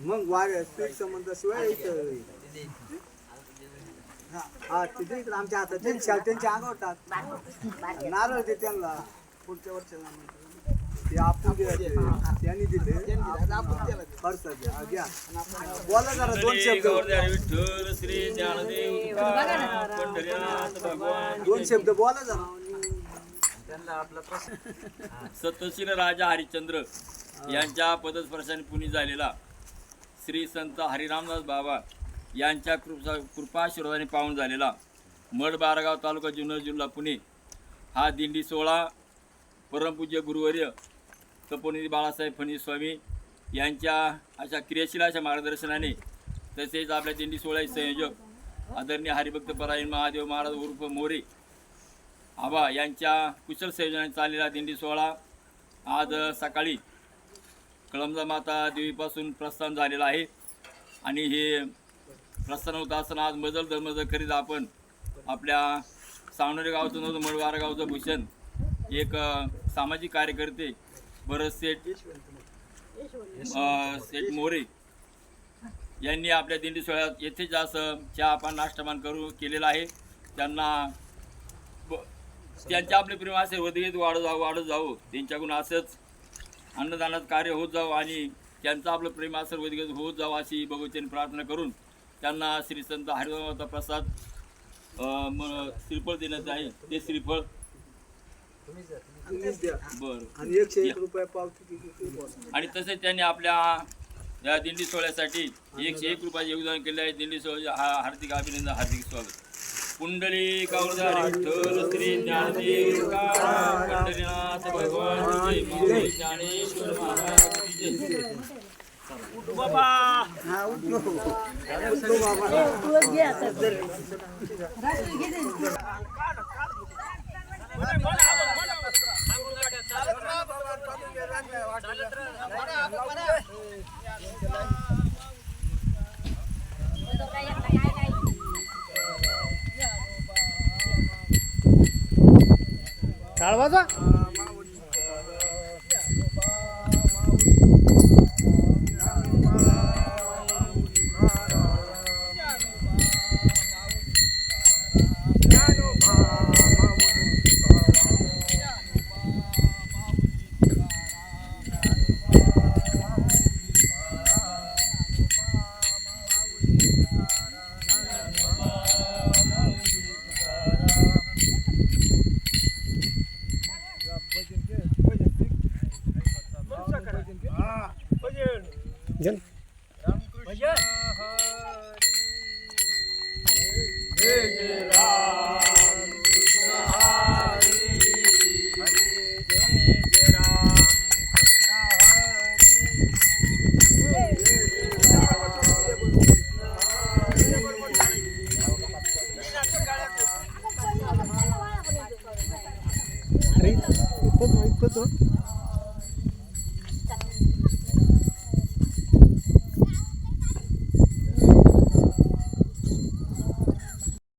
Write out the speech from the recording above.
मग वाऱ्या स्त्री संबंधाशिवाय हा, तिथे इकडे आमच्या हातात त्यांच्या अंगावर टाक. नारळ ते त्यांना. पुढच्या वर्षाला म्हणतात. ते आपण दिले त्यांनी दिले. खर्च घ्या. बोला जरा दोन शब्द. विठ्ठल श्री ज्ञानदेव तुकाराम, पंढरीनाथ भगवान. दोन शब्द बोला जरा. सतशील राजा हरिश्चंद्र यांच्या पदस्पर्शाने पुणे झालेला श्री संत हरिरामदास बाबा यांच्या कृपा कृपाशीर्वादाने पाहून झालेला मड बारगाव तालुका जुन्नर जिल्हा पुणे. हा दिंडी सोहळा परमपूज्य गुरुवर्य तपोनिधी बाळासाहेब फणी स्वामी यांच्या अशा क्रियाशील अशा मार्गदर्शनाने तसेच आपल्या दिंडी सोहळ्याचे संयोजक आदरणीय हरिभक्त परायण महादेव महाराज उर्फ मोरे आबा यांच्या कुशल संयोजनाने चाललेला दिंडी सोहळा आज सकाळी कळमजा माता देवीपासून प्रस्थान झालेला आहे. आणि हे प्रस्थान होत असताना आज मजल दरमजल करीत आपण आपल्या सावणोरे गावचं नव्हतं मळवारा गावचं भूषण एक सामाजिक कार्यकर्ते भरत सेठ सेठ मोरे यांनी आपल्या दिंडी सोहळ्यात येथे जास्त चहा आपण नाष्टमान करू केलेला आहे. त्यांना त्यांच्या आपले प्रेम असे वधगीत वाढत जावं वाढत जावं त्यांच्याकडून असंच अन्नदानात कार्य होत जावं आणि त्यांचं आपलं प्रेम असं वधगीत होत जावं अशी भगवतीने प्रार्थना करून त्यांना श्री संत हरिभावाचा प्रसाद श्रीफळ देण्यात आहे. ते श्रीफळ. बरं. आणि तसेच त्यांनी आपल्या या दिंडी सोहळ्यासाठी एकशे एक रुपयाचे योगदान केले आहे. दिंडी सोहळ्याचे हा हार्दिक अभिनंदन हार्दिक स्वागत. कावरधारी विठ्ठल श्री ज्ञानदेव पंढरीनाथ भगवान ज्ञानेश्वर महाराज की चाल बाजा बाबा अरे इथं- इथं-